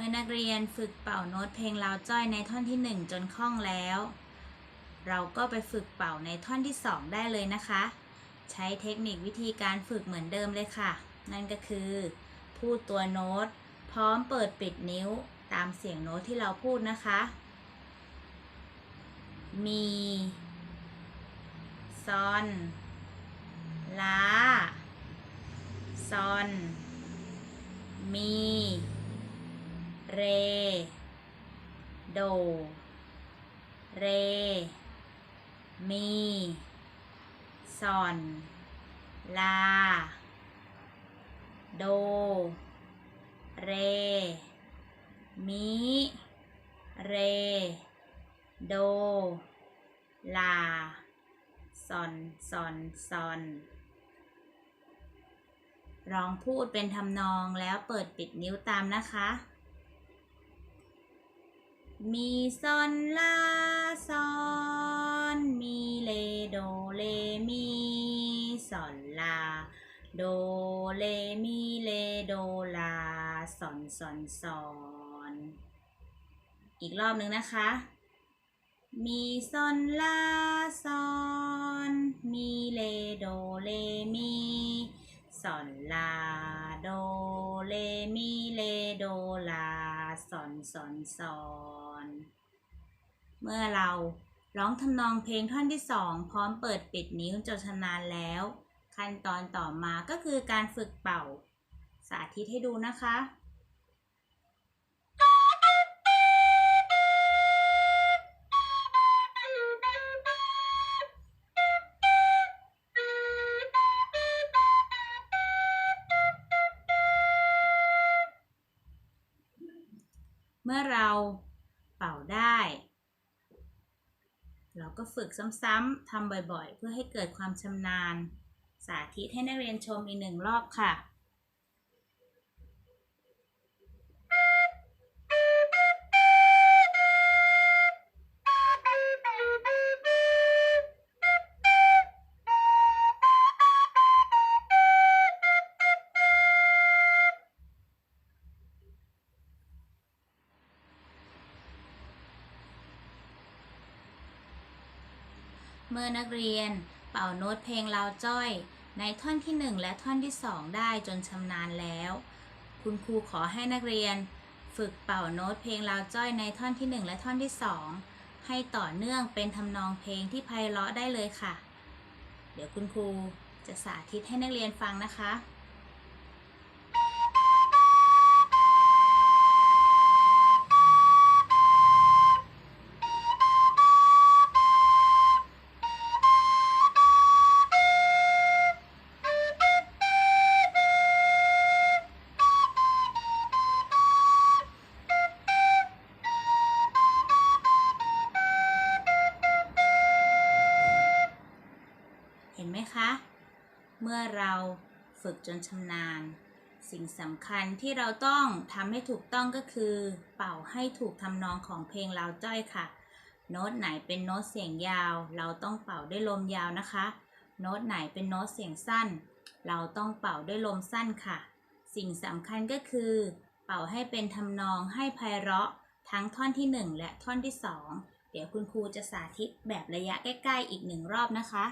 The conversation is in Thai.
มื่อนักเรียนฝึกเป่าโน้ตเพลงลาวจ้อยในท่อนที่ 1 จนคล่องแล้ว เราก็ไปฝึกเป่าในท่อนที่ 2 ได้เลยนะคะ ใช้เทคนิควิธีการฝึกเหมือนเดิมเลยค่ะ นั่นก็คือ พูดตัวโน้ต พร้อมเปิดปิดนิ้วตามเสียงโน้ตที่เราพูดนะคะ มีซอนลาซอน มี เร โด เร มี ซอน ลา โด เรมีเร โด ลา ซอน ซอน ซอนร้องพูดเป็นทำนองแล้วเปิดปิดนิ้วตามนะคะ มีซอนลาซอนมีเลโดเลมีซอนลาโดเลมีเลโดลาซอนซอนซอนอีกรอบหนึ่งนะคะ มีซอนลาซอนมีเลโดเลมีซอนลาโดเลมีเลโด สอนสอนสอน เมื่อเราร้องทำนองเพลงท่อนที่สองพร้อมเปิดปิดนิ้วจนชำนาญแล้ว ขั้นตอนต่อมาก็คือการฝึกเป่า สาธิตให้ดูนะคะ เมื่อเราเป่าได้ เราก็ฝึกซ้ำๆทำบ่อยๆ เพื่อให้เกิดความชำนาญ สาธิตให้นักเรียนชมอีกหนึ่งรอบค่ะ เมื่อนักเรียนเป่าโน้ตเพลงลาวจ้อย ในท่อนที่ 1 และท่อนที่ 2 ได้จนชำนาญแล้ว คุณครูขอให้นักเรียน ฝึกเป่าโน้ตเพลงลาวจ้อยในท่อนที่ 1 และท่อนที่ 2 ให้ต่อเนื่องเป็นทำนองเพลงที่ไพเราะได้เลยค่ะ เดี๋ยวคุณครูจะสาธิตให้นักเรียนฟังนะคะ เมื่อเราฝึกจนชำนาญ สิ่งสำคัญที่เราต้องทำให้ถูกต้องก็คือ เป่าให้ถูกทำนองของเพลงลาจ้อยค่ะ โน้ตไหนเป็นโน้ตเสียงยาว เราต้องเป่าด้วยลมยาวนะคะ โน้ตไหนเป็นโน้ตเสียงสั้น เราต้องเป่าด้วยลมสั้นค่ะ สิ่งสำคัญก็คือ เป่าให้เป็นทำนองให้ไพเราะทั้งท่อนที่ 1 และท่อนที่ 2 เดี๋ยวคุณครูจะสาธิตแบบระยะใกล้ ๆ อีกหนึ่งรอบนะคะ